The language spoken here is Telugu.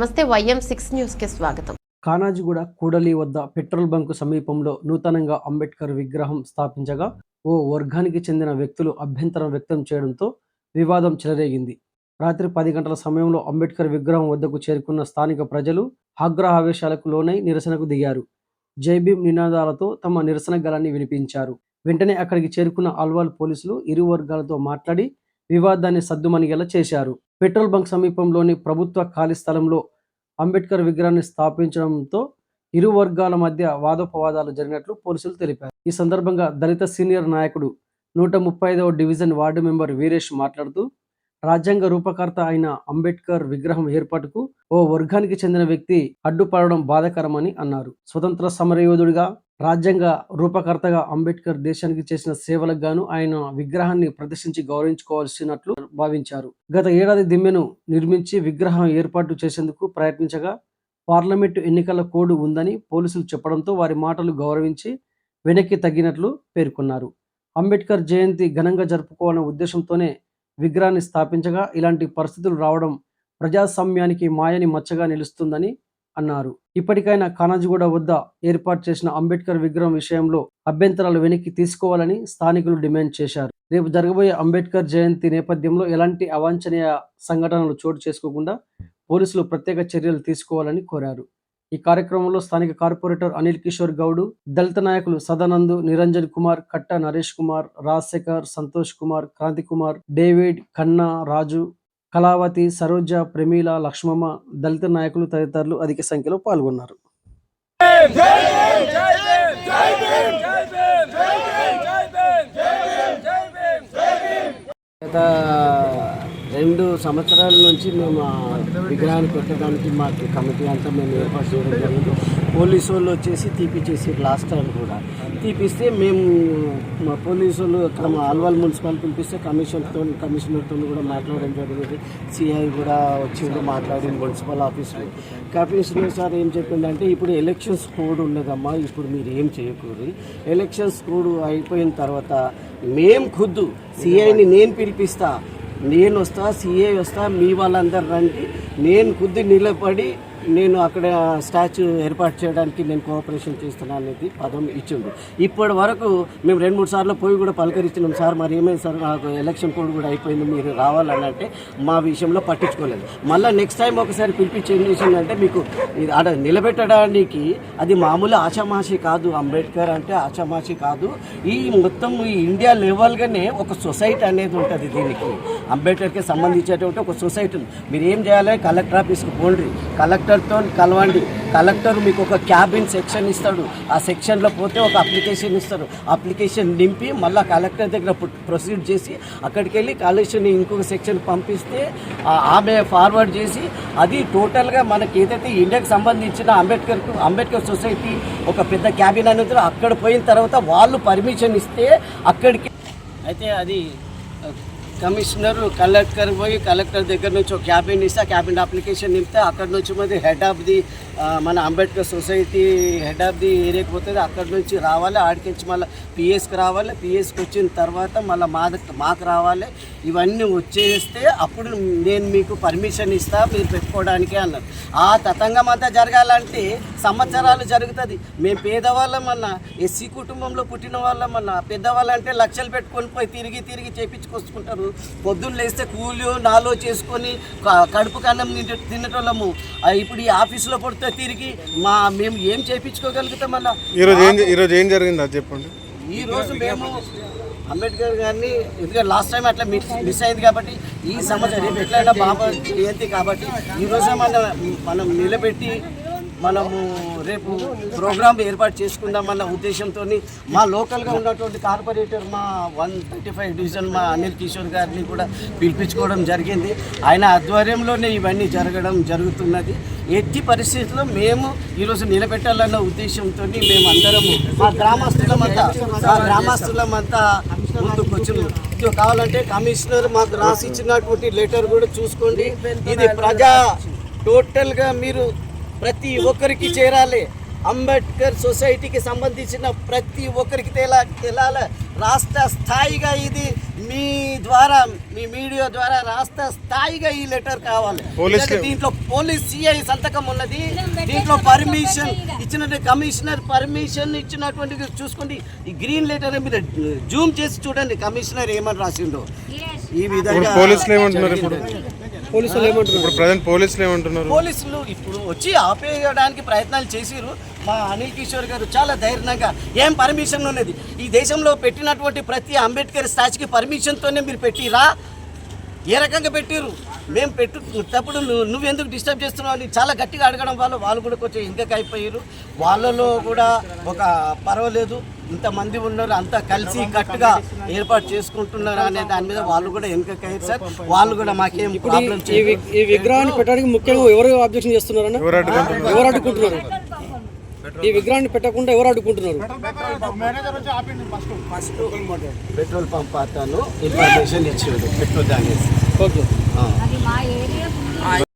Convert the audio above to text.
నమస్తే వైఎం సిక్స్ న్యూస్కి స్వాగతం. కానాజిగూడ కూడలి వద్ద పెట్రోల్ బంకు సమీపంలో నూతనంగా అంబేద్కర్ విగ్రహం స్థాపించగా ఓ వర్గానికి చెందిన వ్యక్తులు అభ్యంతరం వ్యక్తం చేయడంతో వివాదం చెలరేగింది. రాత్రి పది గంటల సమయంలో అంబేద్కర్ విగ్రహం వద్దకు చేరుకున్న స్థానిక ప్రజలు ఆగ్రహావేశాలకు లోనై నిరసనకు దిగారు. జైభీం నినాదాలతో తమ నిరసన గలాన్ని వినిపించారు. వెంటనే అక్కడికి చేరుకున్న అల్వాల్ పోలీసులు ఇరు వర్గాలతో మాట్లాడి వివాదాన్ని సద్దుమణిగేలా చేశారు. పెట్రోల్ బంక్ సమీపంలోని ప్రభుత్వ ఖాళీ స్థలంలో అంబేద్కర్ విగ్రహాన్ని స్థాపించడంతో ఇరు వర్గాల మధ్య వాదోపవాదాలు జరిగినట్లు పోలీసులు తెలిపారు. ఈ సందర్భంగా దళిత సీనియర్ నాయకుడు నూట ముప్పై ఐదవ డివిజన్ వార్డు మెంబర్ వీరేష్ మాట్లాడుతూ రాజ్యాంగ రూపకర్త అయిన అంబేద్కర్ విగ్రహం ఏర్పాటుకు ఓ వర్గానికి చెందిన వ్యక్తి అడ్డుపడడం బాధాకరమని అన్నారు. స్వతంత్ర సమరయోధుడిగా రాజ్యాంగ రూపకర్తగా అంబేద్కర్ దేశానికి చేసిన సేవలకు గాను ఆయన విగ్రహాన్ని ప్రదర్శించి గౌరవించుకోవాల్సినట్లు భావించారు. గత ఏడాది దిమ్మెను నిర్మించి విగ్రహం ఏర్పాటు చేసేందుకు ప్రయత్నించగా పార్లమెంటు ఎన్నికల కోడ్ ఉందని పోలీసులు చెప్పడంతో వారి మాటలు గౌరవించి వెనక్కి తగ్గినట్లు పేర్కొన్నారు. అంబేద్కర్ జయంతి ఘనంగా జరుపుకోవాలనే ఉద్దేశంతోనే విగ్రహాన్ని స్థాపించగా ఇలాంటి పరిస్థితులు రావడం ప్రజాస్వామ్యానికి మాయని మచ్చగా నిలుస్తుందని అన్నారు. ఇప్పటికైనా కానాజిగూడ వద్ద ఏర్పాటు చేసిన అంబేద్కర్ విగ్రహం విషయంలో అభ్యంతరాలు వెనక్కి తీసుకోవాలని స్థానికులు డిమాండ్ చేశారు. రేపు జరగబోయే అంబేద్కర్ జయంతి నేపథ్యంలో ఎలాంటి అవాంఛనీయ సంఘటనలు చోటు చేసుకోకుండా పోలీసులు ప్రత్యేక చర్యలు తీసుకోవాలని కోరారు. ఈ కార్యక్రమంలో స్థానిక కార్పొరేటర్ అనిల్ కిషోర్ గౌడ్ దళిత నాయకులు సదానందు నిరంజన్ కుమార్ కట్ట నరేష్ కుమార్ రాజశేఖర్ సంతోష్ కుమార్ క్రాంతి కుమార్ డేవిడ్ ఖన్నా రాజు కళావతి సరోజ ప్రమీల లక్ష్మమ్మ దళిత నాయకులు తదితరులు అధిక సంఖ్యలో పాల్గొన్నారు. గత రెండు సంవత్సరాల నుంచి మేము విగ్రహాన్ని పెట్టడానికి మాకు కమిటీ అంతా మేము ఏర్పాటు చేయడం జరిగింది. పోలీసు వాళ్ళు వచ్చేసి తీపిచ్చేసి లాస్ట్ టైం కూడా తీపిస్తే మేము మా పోలీసులు వాళ్ళు మా అల్వాల్ మున్సిపల్ పిలిపిస్తే కమిషన్తో కమిషనర్తో కూడా మాట్లాడడం జరిగింది. సిఐ కూడా వచ్చి మాట్లాడింది మున్సిపల్ ఆఫీస్లో. కమిషనర్ సార్ ఏం చెప్పిందంటే ఇప్పుడు ఎలక్షన్స్ కోడ్ ఉన్నదమ్మా ఇప్పుడు మీరు ఏం చేయకూడదు. ఎలక్షన్స్ కోడ్ అయిపోయిన తర్వాత మేం ఖుద్దు సిఐని నేను పిలిపిస్తా. నేను వస్తా సిఐ వస్తా మీ వాళ్ళందరు రండి. నేను కొద్ది నిలబడి నేను అక్కడ స్టాచ్యూ ఏర్పాటు చేయడానికి నేను కోఆపరేషన్ చేస్తున్నా అనేది పదం ఇచ్చిండు. ఇప్పటి వరకు మేము రెండు మూడు సార్లు పోయి కూడా పలకరించినాం సార్ మరి ఏమైంది సార్? నాకు ఎలక్షన్ కోడ్ కూడా అయిపోయింది మీరు రావాలని అంటే మా విషయంలో పట్టించుకోలేదు. మళ్ళీ నెక్స్ట్ టైం ఒకసారి పిలిపించి ఏం చేసిందంటే మీకు ఇది ఆడ నిలబెట్టడానికి అది మామూలు ఆషామాషి కాదు. అంబేద్కర్ అంటే ఆషామాషి కాదు. ఈ మొత్తం ఈ ఇండియా లెవెల్గానే ఒక సొసైటీ అనేది ఉంటుంది దీనికి. అంబేద్కర్కి సంబంధించేటువంటి ఒక సొసైటీ ఉంది. మీరు ఏం చేయాలి? కలెక్టర్ ఆఫీస్కి పోండి. కలెక్టర్తో కలవండి. కలెక్టర్ మీకు ఒక క్యాబిన్ సెక్షన్ ఇస్తాడు. ఆ సెక్షన్లో పోతే ఒక అప్లికేషన్ ఇస్తారు. అప్లికేషన్ నింపి మళ్ళీ కలెక్టర్ దగ్గర ప్రొసీడ్ చేసి అక్కడికి వెళ్ళి కలెక్షన్ ఇంకొక సెక్షన్ పంపిస్తే ఆమె ఫార్వర్డ్ చేసి అది టోటల్గా మనకి ఏదైతే ఇండియాకి సంబంధించిన అంబేద్కర్ అంబేద్కర్ సొసైటీ ఒక పెద్ద క్యాబిన్ అనేది అక్కడ పోయిన తర్వాత వాళ్ళు పర్మిషన్ ఇస్తే అక్కడికి అయితే అది కమిషనర్ కలెక్టర్ పోయి కలెక్టర్ దగ్గర నుంచి ఒక క్యాబిన్ ఇస్తే ఆ క్యాబిన్ అప్లికేషన్ నింపితే అక్కడ నుంచి మరి హెడ్ ఆఫ్ ది మన Ambedkar society head of the ఏరియాకి పోతుంది అక్కడ నుంచి రావాలి. ఆడికించి మళ్ళీ పిఎస్కి రావాలి. పిఎస్కి వచ్చిన తర్వాత మళ్ళీ మా మాకు రావాలి. ఇవన్నీ వచ్చేస్తే అప్పుడు నేను మీకు పర్మిషన్ ఇస్తా మీరు పెట్టుకోవడానికి అన్నారు. ఆ తతంగం అంతా జరగాలంటే సంవత్సరాలు జరుగుతుంది. మేము పేదవాళ్ళమన్నా ఎస్సీ కుటుంబంలో పుట్టిన వాళ్ళమన్నా పెద్దవాళ్ళు అంటే లక్షలు పెట్టుకొని పోయి తిరిగి తిరిగి చేపించుకొచ్చుకుంటారు. పొద్దున్న లేస్తే కూలి నాలో చేసుకొని కడుపు కన్నం తింటే తినటోళ్ళము. ఇప్పుడు ఈ ఆఫీసులో పడితే తిరిగి మా మేము ఏం చేయించుకోగలుగుతామన్నా ఈరోజు ఏం ఈరోజు ఏం జరిగింది అది చెప్పండి. ఈ రోజు మేము అంబేద్కర్ గారిని ఎందుకంటే లాస్ట్ టైం అట్లా మిస్ మిస్ అయింది కాబట్టి ఈ సంవత్సరం రేపు ఎట్లయినా బాబా జయంతి కాబట్టి ఈరోజు మన మనం నిలబెట్టి మనము రేపు ప్రోగ్రామ్ ఏర్పాటు చేసుకుందామన్న ఉద్దేశంతో మా లోకల్గా ఉన్నటువంటి కార్పొరేటర్ మా వన్ థర్టీ ఫైవ్ డివిజన్ మా అనిల్ కిషోర్ గారిని కూడా పిలిపించుకోవడం జరిగింది. ఆయన ఆధ్వర్యంలోనే ఇవన్నీ జరగడం జరుగుతున్నది. ఎట్టి పరిస్థితుల్లో మేము ఈరోజు నిలబెట్టాలన్న ఉద్దేశంతో మేమందరము మా గ్రామస్తులమంతా మా గ్రామస్తులమంతా ముందుకు వచ్చింది ఇది కావాలంటే కమిషనర్ మాకు రాసి ఇచ్చినటువంటి లెటర్ కూడా చూసుకోండి. ఇది ప్రజా టోటల్గా మీరు ప్రతి ఒక్కరికి చేరాలి. అంబేద్కర్ సొసైటీకి సంబంధించిన ప్రతి ఒక్కరికి తెలా తెలాల రాష్ట్ర స్థాయిగా ఇది. మీ ద్వారా మీ మీడియా ద్వారా రాష్ట్ర స్థాయిగా ఈ లెటర్ కావాలి. దీంట్లో పోలీస్ సిఐ సంతకం ఉన్నది. దీంట్లో పర్మిషన్ ఇచ్చిన కమిషనర్ పర్మిషన్ ఇచ్చినటువంటి చూసుకోండి. ఈ గ్రీన్ లెటర్ మీరు జూమ్ చేసి చూడండి కమిషనర్ ఏమని రాసిండో. ఈ విధంగా పోలీసులు ఏమంటున్నారు ఇప్పుడు? పోలీసులు ఏమంటున్నారు? ఇప్పుడు ప్రజెంట్ పోలీసులు ఏమంటున్నారు? పోలీసులు ఇప్పుడు వచ్చి ఆపేయడానికి ప్రయత్నాలు చేసిరు మా అనిల్ కిషోర్ గారు చాలా ధైర్యంగా ఏం పర్మిషన్ ఉన్నది? ఈ దేశంలో పెట్టినటువంటి ప్రతి అంబేద్కర్ స్టాచ్యూకి పర్మిషన్తోనే మీరు పెట్టిరా? ఏ రకంగా పెట్టిరు మేము పెట్టేటప్పుడు నువ్వు నువ్వెందుకు డిస్టర్బ్ చేస్తున్నావు? అని చాలా గట్టిగా అడగడం వల్ల వాళ్ళు కూడా కొంచెం ఇంకకి అయిపోయారు వాళ్ళలో కూడా ఒక పర్వాలేదు. ఇంతమంది ఉన్నారు అంతా కలిసి కట్టుగా ఏర్పాటు చేసుకుంటున్నారు అనే దాని మీద వాళ్ళు కూడా వెనుకకి అయ్యారు సార్. వాళ్ళు కూడా మాకేం ప్రాబ్లం ఈ విగ్రహాన్ని పెట్టడానికి ముఖ్యంగా ఎవరు ఆబ్జెక్షన్ చేస్తున్నారన్న? ఎవరు అడ్డుకుంటున్నారు ఎవరు అడ్డుకుంటున్నారు? ఈ విగ్రహాన్ని పెట్టకుండా ఎవరు అడ్డుకుంటున్నారు? పెట్రోల్ పంప్ అతను ఇన్ఫర్మేషన్ ఇచ్చాడు పెట్రోల్ అనేసి ఓకే. ఆ. అది మా ఏరియా